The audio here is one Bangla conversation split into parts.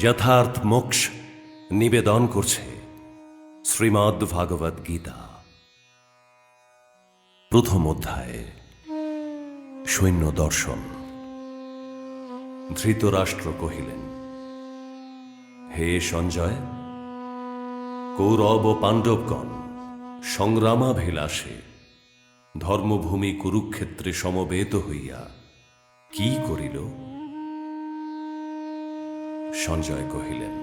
যথার্থ মোক্ষ নিবেদন করছে শ্রীমদ্ ভাগবত গীতা। প্রথম অধ্যায়, সৈন্য দর্শন। ধৃতরাষ্ট্র কহিলেন, হে সঞ্জয়, কৌরব ও পাণ্ডবগণ, সংগ্রামাভিলাষে ধর্মভূমি কুরুক্ষেত্রে সমবেত হইয়া কি করিল? সঞ্জয় কহিলেন,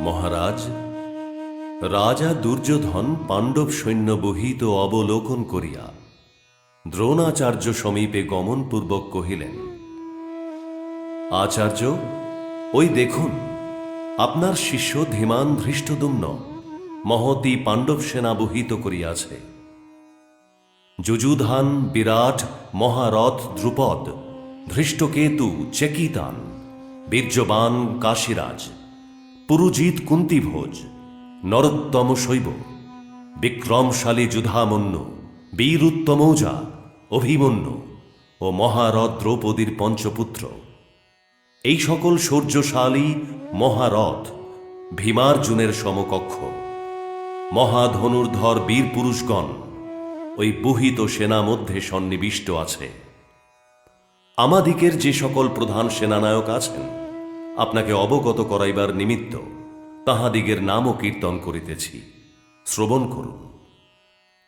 মহারাজ, রাজা দুর্যোধন পাণ্ডব সৈন্য বহিত অবলোকন করিয়া দ্রোণাচার্য সমীপে গমনপূর্বক কহিলেন, আচার্য, ওই দেখুন, আপনার শিষ্য ধীমান ধৃষ্টদুম্ন মহতি পাণ্ডব সেনা বহিত করিয়াছে। যুযুধান, বিরাট, মহারথ ধ্রুপদ ধৃষ্টকেতু, চেকিতান বীর্যবান কাশীরাজ, পুরুজিৎ কুন্তিভোজ, নরোত্তম শৈব, বিক্রমশালী যুধামন্য বীর বীরুত্তমৌজা, অভিমন্যু ও মহারথ দ্রৌপদীর পঞ্চপুত্র। এই সকল শৌর্যশালী মহারথ ভীমার্জুনের সমকক্ষ। মহাধনুর্ধর বীর পুরুষগণ ওই বুহিত সেনা মধ্যে সন্নিবিষ্ট আছে। আমাদিকের যে সকল প্রধান সেনানায়ক আছেন, আপনাকে অবগত করাইবার নিমিত্ত তাহাদিগের নামও কীর্তন করিতেছি। শ্রবণ করুন।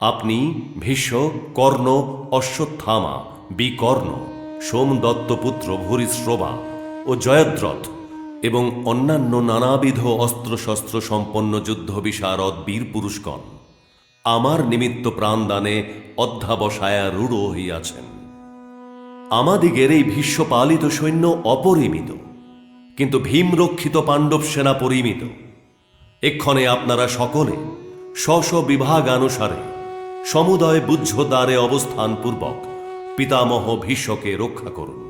আপনি ভীষ্ম, কর্ণ, অশ্বত্থামা, বিকর্ণ সোমদত্তপুত্র ভূরিশ্রবা ও জয়দ্রথ এবং অন্যান্য নানাবিধ অস্ত্রশস্ত্র সম্পন্ন যুদ্ধ বিশারদ বীর পুরুষগণ, আমার নিমিত্ত প্রাণদানে অধ্যাবসায়া রূঢ় হইয়াছেন। আমাদিগের এই ভীষ্মপালিত সৈন্য অপরিমিত, কিন্তু ভীমরক্ষিত পাণ্ডব সেনা পরিমিত। এক্ষণে আপনারা সকলে স্ব স্ব বিভাগানুসারে সমুদয় বুদ্ধ দ্বারে অবস্থানপূর্বক পিতামহ ভীষ্মকে রক্ষা করুন।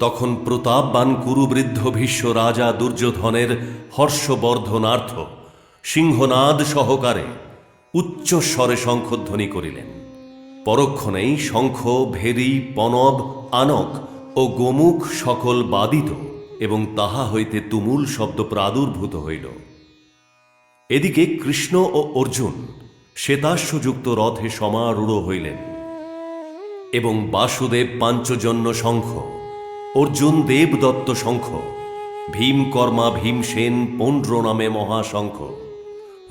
তখন প্রতাপবান কুরুবৃদ্ধ ভীষ্ম রাজা দুর্যোধনের হর্ষবর্ধনার্থ সিংহনাদ সহকারে উচ্চস্বরে শঙ্খধ্বনি করিলেন। পরক্ষণেই শঙ্খ, ভেরি, পনব, আনক ও গোমুখ সকল বাদিত এবং তাহা হইতে তুমুল শব্দ প্রাদুর্ভূত হইল। এদিকে কৃষ্ণ ও অর্জুন শ্বেতাশ্বযুক্ত রথে সমারূঢ় হইলেন এবং বাসুদেব পাঞ্চজন্য শঙ্খ, অর্জুন দেবদত্ত শঙ্খ, ভীমকর্মা ভীমসেন পৌণ্ড্র নামে মহাশঙ্খ,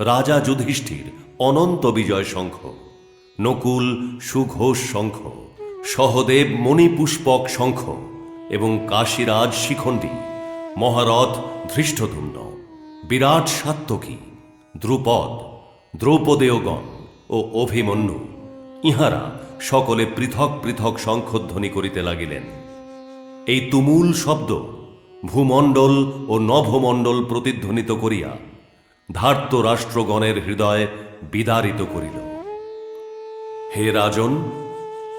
রাজা যুধিষ্ঠির অনন্ত বিজয় শঙ্খ নকুল সুঘোষ শঙ্খ, সহদেব মণিপুষ্পক শঙ্খ এবং কাশীরাজ শিখণ্ডী, মহারথ ধৃষ্টধুম্ন বিরাট সাত্তকী, দ্রুপদ, দ্রৌপদেয়গণ ও অভিমন্যু, ইহারা সকলে পৃথক পৃথক শঙ্খধ্বনি করিতে লাগিলেন। এই তুমুল শব্দ ভূমণ্ডল ও নভমণ্ডল প্রতিধ্বনিত করিয়া ধার্ত রাষ্ট্রগণের হৃদয় বিদারিত করিল। হে রাজন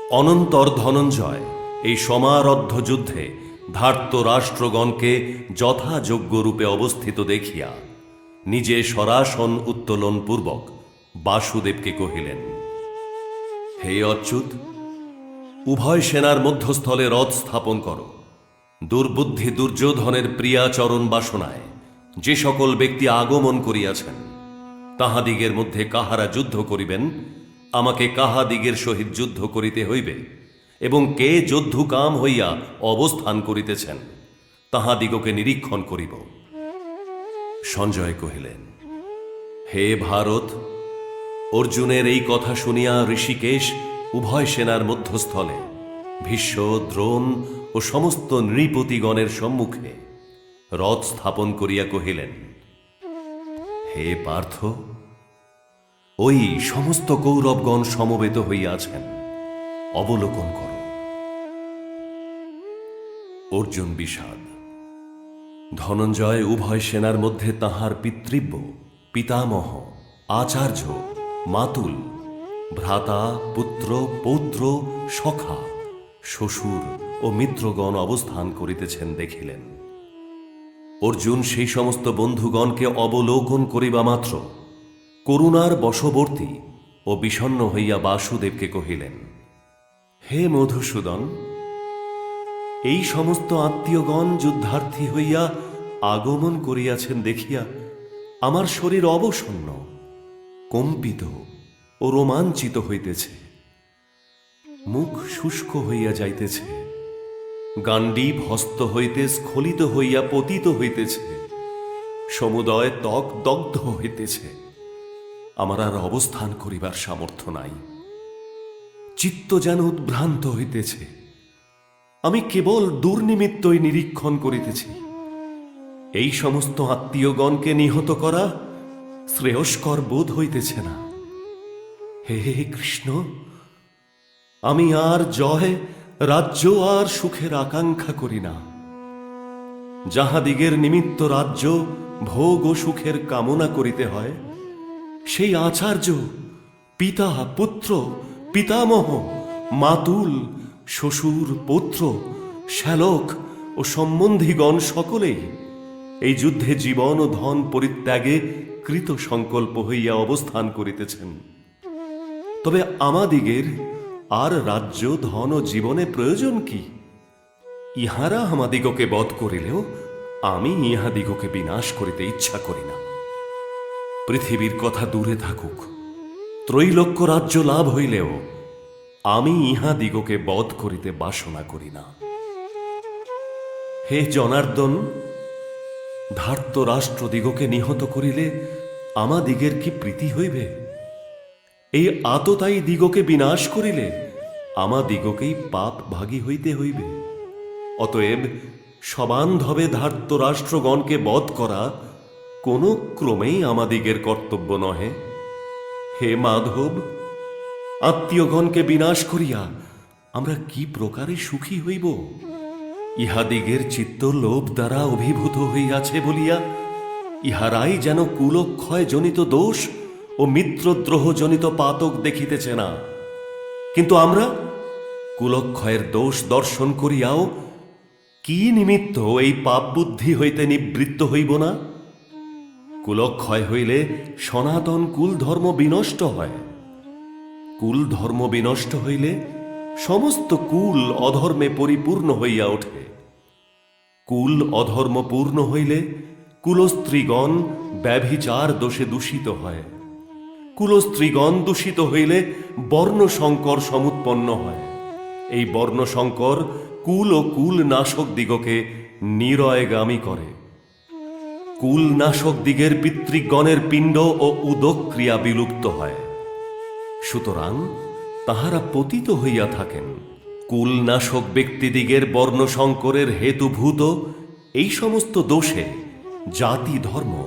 অনন্তর ধনঞ্জয় এই সমারদ্ধ যুদ্ধে ধার্ত রাষ্ট্রগণকে যথাযোগ্য রূপে অবস্থিত দেখিয়া নিজে সরাসন উত্তোলন পূর্বক বাসুদেবকে কহিলেন, হে অচ্যুত, উভয় সেনার মধ্যস্থলে রথ স্থাপন করো। দুর্বুদ্ধি দুর্যোধনের প্রিয়াচরণ বাসনায় যে সকল ব্যক্তি আগমন করিয়াছেন, তাহাদিগের মধ্যে কাহারা যুদ্ধ করিবেন আমাকে কাহাদিগের সহিত যুদ্ধ করিতে হইবে, এবং কে যুদ্ধকাম হইয়া অবস্থান করিতেছেন তাহাদিগকে নিরীক্ষণ করিব। সঞ্জয় কহিলেন, হে ভারত, অর্জুনের এই কথা শুনিয়া ঋষিকেশ উভয় সেনার মধ্যস্থলে, ভীষ্ম, দ্রোণ ও সমস্ত নৃপতিগণের সম্মুখে রথ স্থাপন করিয়া কহিলেন, হে পার্থ ওই সমস্ত কৌরবগণ সমবেত হইয়াছেন। অবলোকন কর। অর্জুন বিষাদ। ধনঞ্জয় উভয় সেনার মধ্যে তাহার পিতৃব্য, পিতামহ, আচার্য, মাতুল, ভ্রাতা, পুত্র, পৌত্র, সখা, শ্বশুর ও মিত্রগণ অবস্থান করিতেছেন দেখিলেন। অর্জুন সেই সমস্ত বন্ধুগণকে অবলোকন করিবা মাত্র। করুণার বশবর্তী ও বিষণ্ণ হইয়া বাসুদেবকে কহিলেন, হে মধুসূদন, এই সমস্ত আত্মীয়গণ যুদ্ধার্থী হইয়া আগমন করিয়াছেন দেখিয়া আমার শরীর অবসন্ন, কম্পিত ও রোমাঞ্চিত হইতেছে। মুখ শুষ্ক হইয়া যাইতেছে গান্ডীব হস্ত হইতে স্খলিত হইয়া পতিত হইতেছে, সমুদয় ত্বক দগ্ধ হইতেছে। আমার আর অবস্থান করিবার সামর্থ্য নাই। চিত্ত যেন উদ্ভ্রান্ত হইতেছে। আমি কেবল দুর্নিমিত্তই নিরীক্ষণ করিতেছি। এই সমস্ত আত্মীয়গণকে নিহত করা শ্রেয়স্কর বোধ হইতেছে না। হে হে কৃষ্ণ, আমি আর জয় রাজ্য আর সুখের আকাঙ্ক্ষা করি না। যাহাদিগের নিমিত্ত রাজ্য, ভোগ ও সুখের কামনা করিতে হয় সেই আচার্য, পিতা পুত্র, পিতামহ, মাতুল, শ্বশুর, পুত্র, শ্যালক ও সম্বন্ধীগণ সকলেই এই যুদ্ধে জীবন ও ধন পরিত্যাগে কৃত সংকল্প হইয়া অবস্থান করিতেছেন। তবে আমাদিগের আর রাজ্য, ধন ও জীবনে প্রয়োজন কি? ইহারা আমাদিগকে বধ করিলেও আমি ইহাদিগকে বিনাশ করিতে ইচ্ছা করি না। পৃথিবীর কথা দূরে থাকুক। ত্রৈলোক্য রাজ্য লাভ হইলেও আমি ইহাদিগকে বধ করিতে বাসনা করি না। হে জনার্দন, ধার্ত রাষ্ট্রদিগকে নিহত করিলে আমাদিগের কি প্রীতি হইবে? এই আততায়ী দিগকে বিনাশ করিলে আমাদিগকেই পাপ ভাগী হইতে হইবে। অতএব সবান্ধবে ধার্ত রাষ্ট্রগণকে বধ করা কোনো ক্রমেই আমাদিগের কর্তব্য নহে। হে মাধব, আত্মীয়গণকে বিনাশ করিয়া আমরা কি প্রকারে সুখী হইব? ইহাদিগের চিত্ত লোভ দ্বারা অভিভূত হইয়াছে বলিয়া ইহারাই যেন কুলক্ষয় জনিত দোষ ও মিত্রদ্রোহ জনিত পাতক দেখিতেছে না। কিন্তু আমরা কুলক্ষয়ের দোষ দর্শন করিয়াও কি নিমিত্ত এই পাপ বুদ্ধি হইতে নিবৃত্ত হইব না? কুলক্ষয় হইলে সনাতন কুল ধর্ম বিনষ্ট হয়। কুল ধর্ম বিনষ্ট হইলে সমস্ত কুল অধর্মে পরিপূর্ণ হইয়া ওঠে। কুল অধর্ম পূর্ণ হইলে কুলস্ত্রীগণ ব্যভিচার দোষে দূষিত হয়। কুলস্ত্রীগণ দূষিত হইলে বর্ণসংকর সমুৎপন্ন হয়। এই বর্ণসংকর কুল ও কুল নাশক দিগকে নিরয়গামী করে। কুল নাশক দিগের পিতৃগণের পিণ্ড ও উদক ক্রিয়া বিলুপ্ত হয়। সুতরাং তাহারা পতিত হইয়া থাকেন। কুলনাশক ব্যক্তিদিগের বর্ণসংকরের হেতুভূত এই সমস্ত দোষে জাতি ধর্ম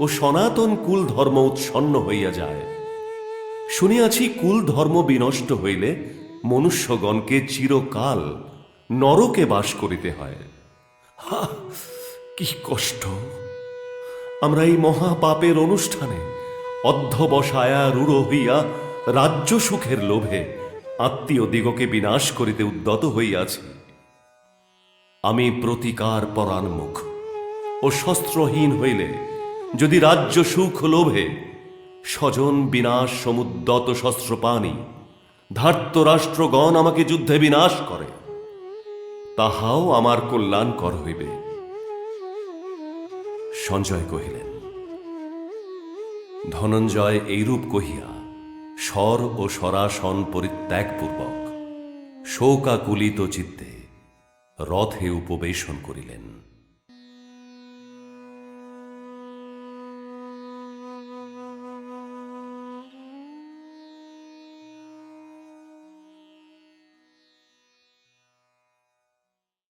ও সনাতন কুল ধর্ম উৎসন্ন হইয়া যায়। শুনিয়াছি কুল ধর্ম বিনষ্ট হইলে মনুষ্যগণকে চিরকাল নরকে বাস করিতে হয়। হা কি কষ্ট! আমরা এই মহাপাপের অনুষ্ঠানে অধ্যবসায়া রূঢ় হইয়া রাজ্য সুখের লোভে আত্মীয় দিগকে বিনাশ করিতে উদ্যত হইয়াছি। আমি প্রতিকার পরান্মুখ ও শস্ত্রহীন হইলে যদি রাজ্য সুখ লোভে স্বজন বিনাশ সমুদ্যত শস্ত্র পানি ধার্ত রাষ্ট্রগণ আমাকে যুদ্ধে বিনাশ করে, তাহাও আমার কল্যাণকর হইবে। সঞ্জয় কহিলেন ধনঞ্জয় এইরূপ কহিয়া স্বর ও সরাসন পরিত্যাগপূর্বক শোকাকুলিত চিত্তে রথে উপবেশন করিলেন।